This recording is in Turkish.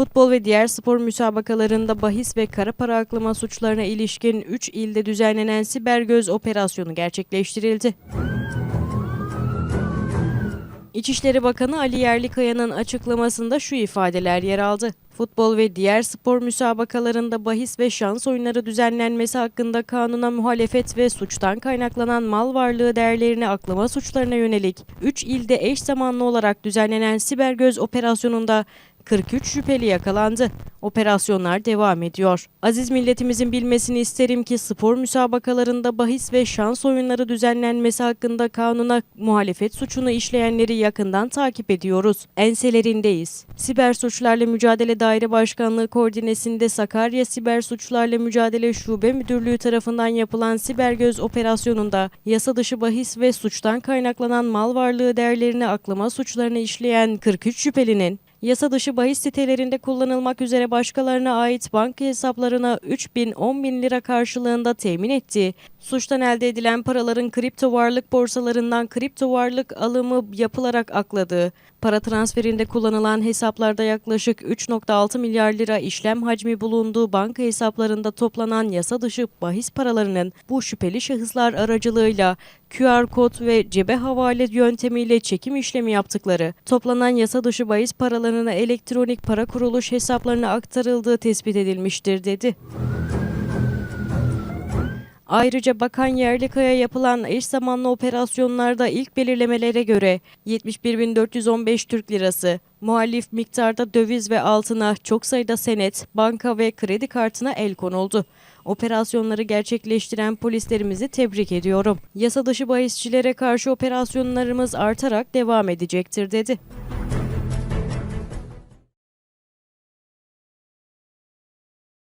Futbol ve diğer spor müsabakalarında bahis ve kara para aklama suçlarına ilişkin 3 ilde düzenlenen siber göz operasyonu gerçekleştirildi. İçişleri Bakanı Ali Yerlikaya'nın açıklamasında şu ifadeler yer aldı. Futbol ve diğer spor müsabakalarında bahis ve şans oyunları düzenlenmesi hakkında kanuna muhalefet ve suçtan kaynaklanan mal varlığı değerlerini aklama suçlarına yönelik 3 ilde eş zamanlı olarak düzenlenen siber göz operasyonunda 43 şüpheli yakalandı. Operasyonlar devam ediyor. Aziz milletimizin bilmesini isterim ki spor müsabakalarında bahis ve şans oyunları düzenlenmesi hakkında kanuna muhalefet suçunu işleyenleri yakından takip ediyoruz. Enselerindeyiz. Siber Suçlarla Mücadele Daire Başkanlığı koordinesinde Sakarya Siber Suçlarla Mücadele Şube Müdürlüğü tarafından yapılan siber göz operasyonunda yasa dışı bahis ve suçtan kaynaklanan mal varlığı değerlerini aklama suçlarını işleyen 43 şüphelinin Yasa dışı bahis sitelerinde kullanılmak üzere başkalarına ait banka hesaplarına 3 bin 10 bin lira karşılığında temin ettiği, suçtan elde edilen paraların kripto varlık borsalarından kripto varlık alımı yapılarak akladığı, para transferinde kullanılan hesaplarda yaklaşık 3.6 milyar lira işlem hacmi bulunduğu banka hesaplarında toplanan yasa dışı bahis paralarının bu şüpheli şahıslar aracılığıyla QR kod ve cebe havale yöntemiyle çekim işlemi yaptıkları, toplanan yasa dışı bahis paralarına elektronik para kuruluş hesaplarına aktarıldığı tespit edilmiştir dedi. Ayrıca Bakan Yerlikaya yapılan eş zamanlı operasyonlarda ilk belirlemelere göre 71.415 Türk Lirası, muhalif miktarda döviz ve altına çok sayıda senet, banka ve kredi kartına el konuldu. Operasyonları gerçekleştiren polislerimizi tebrik ediyorum. Yasa dışı bahisçilere karşı operasyonlarımız artarak devam edecektir dedi.